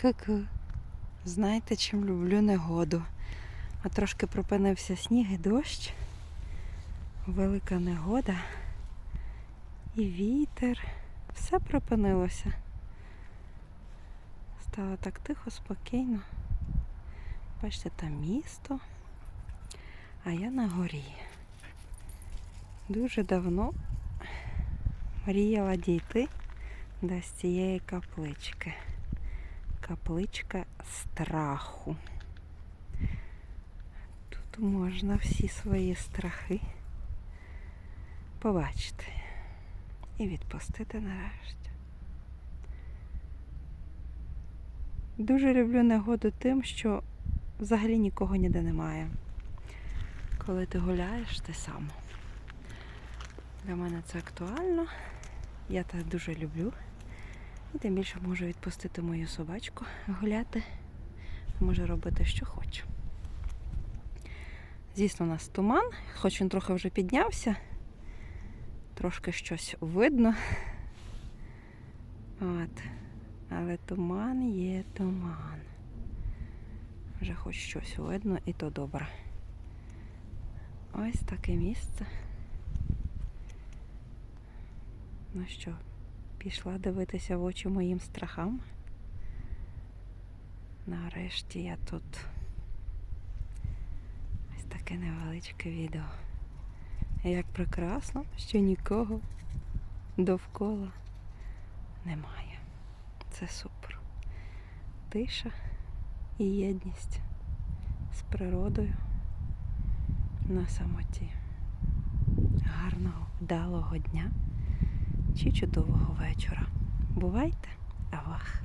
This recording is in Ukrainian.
Ку-ку. Знаєте, чим люблю негоду? А трошки припинився сніг і дощ. Велика негода. І вітер. Все припинилося. Стало так тихо, спокійно. Бачите, там місто, а я на горі. Дуже давно мріяла дійти до цієї каплички. Капличка страху. Тут можна всі свої страхи побачити і відпустити нарешті. Дуже люблю негоду тим, що взагалі нікого ніде немає. Коли ти гуляєш, ти сам. Для мене це актуально. Я це дуже люблю. І тим більше можу відпустити мою собачку гуляти. Можу робити, що хочу. Звісно, у нас туман, хоч він трохи вже піднявся. Трошки щось видно. От. Але туман є туман. Вже хоч щось видно і то добре. Ось таке місце. Ну що, пішла дивитися в очі моїм страхам. Нарешті я тут. Ось таке невеличке відео. Як прекрасно, що нікого довкола немає. Це супер. Тиша і єдність з природою на самоті. Гарного, вдалого дня чи чудового вечора. Бувайте, авах!